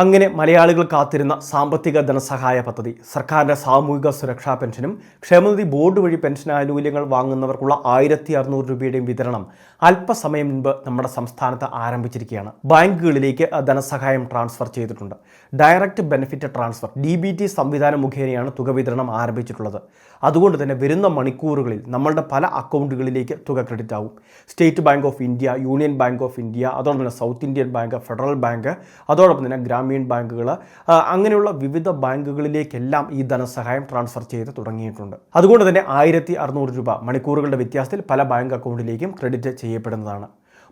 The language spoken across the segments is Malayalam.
അങ്ങനെ മലയാളികൾ കാത്തിരുന്ന സാമ്പത്തിക ധനസഹായ പദ്ധതി സർക്കാരിന്റെ സാമൂഹിക സുരക്ഷാ പെൻഷനും ക്ഷേമനിധി ബോർഡ് വഴി പെൻഷൻ ആനുകൂല്യങ്ങൾ വാങ്ങുന്നവർക്കുള്ള ആയിരത്തി അറുന്നൂറ് രൂപയുടെയും വിതരണം അല്പസമയം മുൻപ് നമ്മുടെ സംസ്ഥാനത്ത് ആരംഭിച്ചിരിക്കുകയാണ്. ബാങ്കുകളിലേക്ക് ധനസഹായം ട്രാൻസ്ഫർ ചെയ്തിട്ടുണ്ട്. Direct benefit transfer D B T സംവിധാനം മുഖേനയാണ് തുക വിതരണം ആരംഭിച്ചിട്ടുള്ളത്. അതുകൊണ്ട് തന്നെ വരുന്ന മണിക്കൂറുകളിൽ നമ്മളുടെ പല അക്കൗണ്ടുകളിലേക്ക് തുക ക്രെഡിറ്റ് ആവും. State Bank of India Union Bank of India അതോടൊപ്പം തന്നെ South Indian Bank Federal Bank അതോടൊപ്പം തന്നെ ഗ്രാമീൺ ബാങ്കുകൾ അങ്ങനെയുള്ള വിവിധ ബാങ്കുകളിലേക്കെല്ലാം ഈ ധനസഹായം ട്രാൻസ്ഫർ ചെയ്ത് തുടങ്ങിയിട്ടുണ്ട്. അതുകൊണ്ട് തന്നെ ആയിരത്തി അറുന്നൂറ് രൂപ മണിക്കൂറുകളുടെ വ്യത്യാസത്തിൽ പല ബാങ്ക് അക്കൗണ്ടിലേക്കും ക്രെഡിറ്റ് ചെയ്യപ്പെടുന്നതാണ്.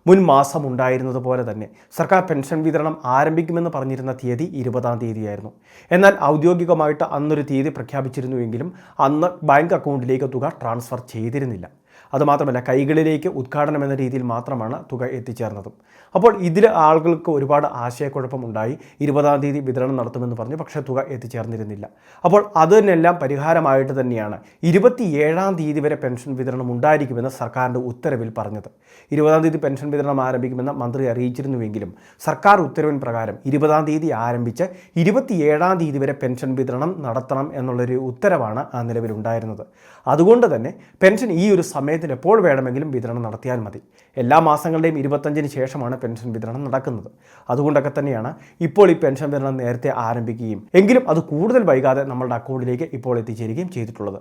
മുൻ മാസം ഉണ്ടായിരുന്നത് പോലെ തന്നെ സർക്കാർ പെൻഷൻ വിതരണം ആരംഭിക്കുമെന്ന് പറഞ്ഞിരുന്ന തീയതി ഇരുപതാം തീയതിയായിരുന്നു. എന്നാൽ ഔദ്യോഗികമായിട്ട് അന്നൊരു തീയതി പ്രഖ്യാപിച്ചിരുന്നുവെങ്കിലും അന്ന് ബാങ്ക് അക്കൗണ്ടിലേക്ക് തുക ട്രാൻസ്ഫർ ചെയ്തിരുന്നില്ല. അതുമാത്രമല്ല കൈകളിലേക്ക് ഉദ്ഘാടനം എന്ന രീതിയിൽ മാത്രമാണ് തുക എത്തിച്ചേർന്നതും. അപ്പോൾ ഇതിൽ ആളുകൾക്ക് ഒരുപാട് ആശയക്കുഴപ്പമുണ്ടായി ഇരുപതാം തീയതി വിതരണം നടത്തുമെന്ന് പറഞ്ഞു പക്ഷേ തുക എത്തിച്ചേർന്നിരുന്നില്ല. അപ്പോൾ അതിനെല്ലാം പരിഹാരമായിട്ട് തന്നെയാണ് ഇരുപത്തിയേഴാം തീയതി വരെ പെൻഷൻ വിതരണം ഉണ്ടായിരിക്കുമെന്ന് സർക്കാരിന്റെ ഉത്തരവിൽ പറഞ്ഞത്. ഇരുപതാം തീയതി പെൻഷൻ വിതരണം ആരംഭിക്കുമെന്ന് മന്ത്രി അറിയിച്ചിരുന്നുവെങ്കിലും സർക്കാർ ഉത്തരവിൻ പ്രകാരം ഇരുപതാം തീയതി ആരംഭിച്ച് ഇരുപത്തിയേഴാം തീയതി വരെ പെൻഷൻ വിതരണം നടത്തണം എന്നുള്ളൊരു ഉത്തരവാണ് ആ നിലവിലുണ്ടായിരുന്നത്. അതുകൊണ്ട് തന്നെ പെൻഷൻ ഈ ഒരു സമയത്തിന് എപ്പോൾ വേണമെങ്കിലും വിതരണം നടത്തിയാൽ മതി. എല്ലാ മാസങ്ങളുടെയും ഇരുപത്തഞ്ചിന് ശേഷമാണ് പെൻഷൻ വിതരണം നടക്കുന്നത്. അതുകൊണ്ടൊക്കെ തന്നെയാണ് ഇപ്പോൾ ഈ പെൻഷൻ വിതരണം നേരത്തെ ആരംഭിക്കുകയും എങ്കിലും അത് കൂടുതൽ വൈകാതെ നമ്മളുടെ അക്കൗണ്ടിലേക്ക് ഇപ്പോൾ എത്തിച്ചേരുകയും ചെയ്തിട്ടുള്ളത്.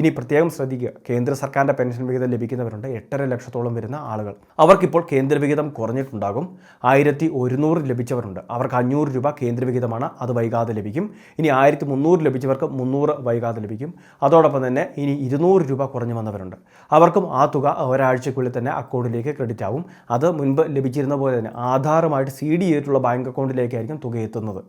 ഇനി പ്രത്യേകം ശ്രദ്ധിക്കുക. കേന്ദ്ര സർക്കാരിന്റെ പെൻഷൻ വിഹിതം ലഭിക്കുന്നവരുണ്ട് എട്ടര ലക്ഷത്തോളം വരുന്ന ആളുകൾ. അവർക്കിപ്പോൾ കേന്ദ്ര വിഹിതം കുറഞ്ഞിട്ടുണ്ടാകും. ആയിരത്തി ഒരുന്നൂറ് ലഭിച്ചവരുണ്ട്. അവർക്ക് അഞ്ഞൂറ് രൂപ കേന്ദ്ര വിഹിതമാണ്. അത് വൈകാതെ ലഭിക്കും. ഇനി ആയിരത്തി മുന്നൂറ് ലഭിച്ചവർക്ക് മുന്നൂറ് വൈകാതെ ലഭിക്കും. അതോടൊപ്പം തന്നെ ഇനി ഇരുന്നൂറ് രൂപ കുറഞ്ഞു വന്നവരുണ്ട്. അവർക്കും ആ തുക ഒരാഴ്ചക്കുള്ളിൽ തന്നെ അക്കൗണ്ടിലേക്ക് ക്രെഡിറ്റ് ആവും. അത് മുൻപ് ലഭിച്ചിരുന്ന പോലെ തന്നെ ആധാറുമായിട്ട് സി ഡി ചെയ്തിട്ടുള്ള ബാങ്ക് അക്കൗണ്ടിലേക്കായിരിക്കും തുക എത്തുന്നത്.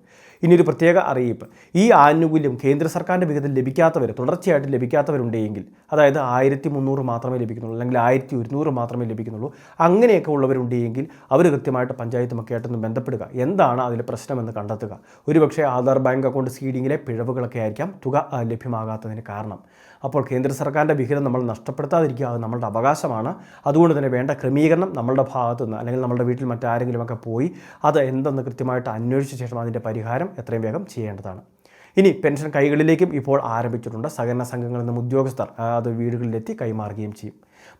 ഇനി ഒരു പ്രത്യേക അറിയിപ്പ്. ഈ ആനുകൂല്യം കേന്ദ്ര സർക്കാരിന്റെ വിഹിതം ലഭിക്കാത്തവർ തുടർച്ചയായിട്ട് ലഭിക്കാത്തവരുണ്ടെങ്കിൽ അതായത് ആയിരത്തി മുന്നൂറ് മാത്രമേ ലഭിക്കുന്നുള്ളൂ അല്ലെങ്കിൽ ആയിരത്തി ഒരുന്നൂറ് മാത്രമേ ലഭിക്കുന്നുള്ളൂ അങ്ങനെയൊക്കെ ഉള്ളവരുണ്ടെങ്കിൽ അവർ കൃത്യമായിട്ട് പഞ്ചായത്ത് ആയിട്ടൊന്ന് ബന്ധപ്പെടുക. എന്താണ് അതിൽ പ്രശ്നമെന്ന് കണ്ടെത്തുക. ഒരുപക്ഷേ ആധാർ ബാങ്ക് അക്കൗണ്ട് സീഡിങ്ങിലെ പിഴവുകളൊക്കെ ആയിരിക്കാം തുക ലഭ്യമാകാത്തതിന് കാരണം. അപ്പോൾ കേന്ദ്ര സർക്കാരിന്റെ വിഹിതം നമ്മൾ നഷ്ടപ്പെടുത്താതിരിക്കുക അത് നമ്മളുടെ അവകാശമാണ്. അതുകൊണ്ട് തന്നെ വേണ്ട ക്രമീകരണം നമ്മളുടെ ഭാഗത്തു നിന്ന് അല്ലെങ്കിൽ നമ്മുടെ വീട്ടിൽ മറ്റാരെങ്കിലുമൊക്കെ പോയി അത് എന്തെന്ന് കൃത്യമായിട്ട് അന്വേഷിച്ച ശേഷം അതിന്റെ പരിഹാരം എത്രയും വേഗം ചെയ്യേണ്ടതാണ്. ഇനി പെൻഷൻ കൈകളിലേക്കും ഇപ്പോൾ ആരംഭിച്ചിട്ടുണ്ട്. സഹകരണ സംഘങ്ങളിൽ നിന്നും ഉദ്യോഗസ്ഥർ അത് വീടുകളിലെത്തി കൈമാറുകയും ചെയ്യും.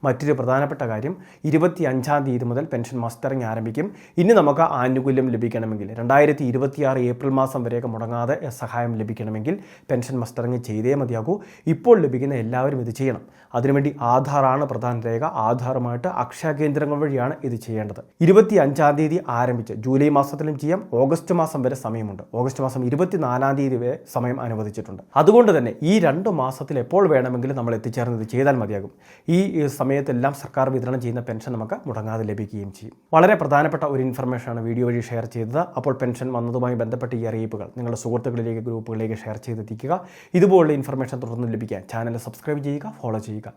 മറ്റൊരു പ്രധാനപ്പെട്ട കാര്യം ഇരുപത്തി അഞ്ചാം തീയതി മുതൽ പെൻഷൻ മസ്റ്ററിങ് ആരംഭിക്കും. ഇനി നമുക്ക് ആനുകൂല്യം ലഭിക്കണമെങ്കിൽ രണ്ടായിരത്തി ഇരുപത്തിയാറ് ഏപ്രിൽ മാസം വരെയൊക്കെ മുടങ്ങാതെ സഹായം ലഭിക്കണമെങ്കിൽ പെൻഷൻ മസ്റ്ററിങ് ചെയ്തേ മതിയാകൂ. ഇപ്പോൾ ലഭിക്കുന്ന എല്ലാവരും ഇത് ചെയ്യണം. അതിനുവേണ്ടി ആധാറാണ് പ്രധാന രേഖ. ആധാറുമായിട്ട് അക്ഷയ കേന്ദ്രങ്ങൾ വഴിയാണ് ഇത് ചെയ്യേണ്ടത്. ഇരുപത്തി അഞ്ചാം തീയതി ആരംഭിച്ച് ജൂലൈ മാസത്തിലും ചെയ്യാം. ഓഗസ്റ്റ് മാസം വരെ സമയമുണ്ട്. ഓഗസ്റ്റ് മാസം ഇരുപത്തിനാലാം തീയതി വരെ സമയം അനുവദിച്ചിട്ടുണ്ട്. അതുകൊണ്ട് തന്നെ ഈ രണ്ട് മാസത്തിൽ എപ്പോൾ വേണമെങ്കിലും നമ്മൾ എത്തിച്ചേർന്ന് ഇത് ചെയ്താൽ മതിയാകും. ഈ സമയത്തെല്ലാം സർക്കാർ വിതരണം ചെയ്യുന്ന പെൻഷൻ നമുക്ക് മുടങ്ങാതെ ലഭിക്കുകയും ചെയ്യും. വളരെ പ്രധാനപ്പെട്ട ഒരു ഇൻഫർമേഷനാണ് വീഡിയോ വഴി ഷെയർ ചെയ്തത്. അപ്പോൾ പെൻഷൻ വന്നതുമായി ബന്ധപ്പെട്ട ഈ അറിയിപ്പുകൾ നിങ്ങളുടെ സുഹൃത്തുക്കളിലേക്ക് ഗ്രൂപ്പുകളിലേക്ക് ഷെയർ ചെയ്തെത്തിക്കുക. ഇതുപോലുള്ള ഇൻഫർമേഷൻ തുടർന്ന് ലഭിക്കാൻ ചാനൽ സബ്സ്ക്രൈബ് ചെയ്യുക ഫോളോ ചെയ്യുക.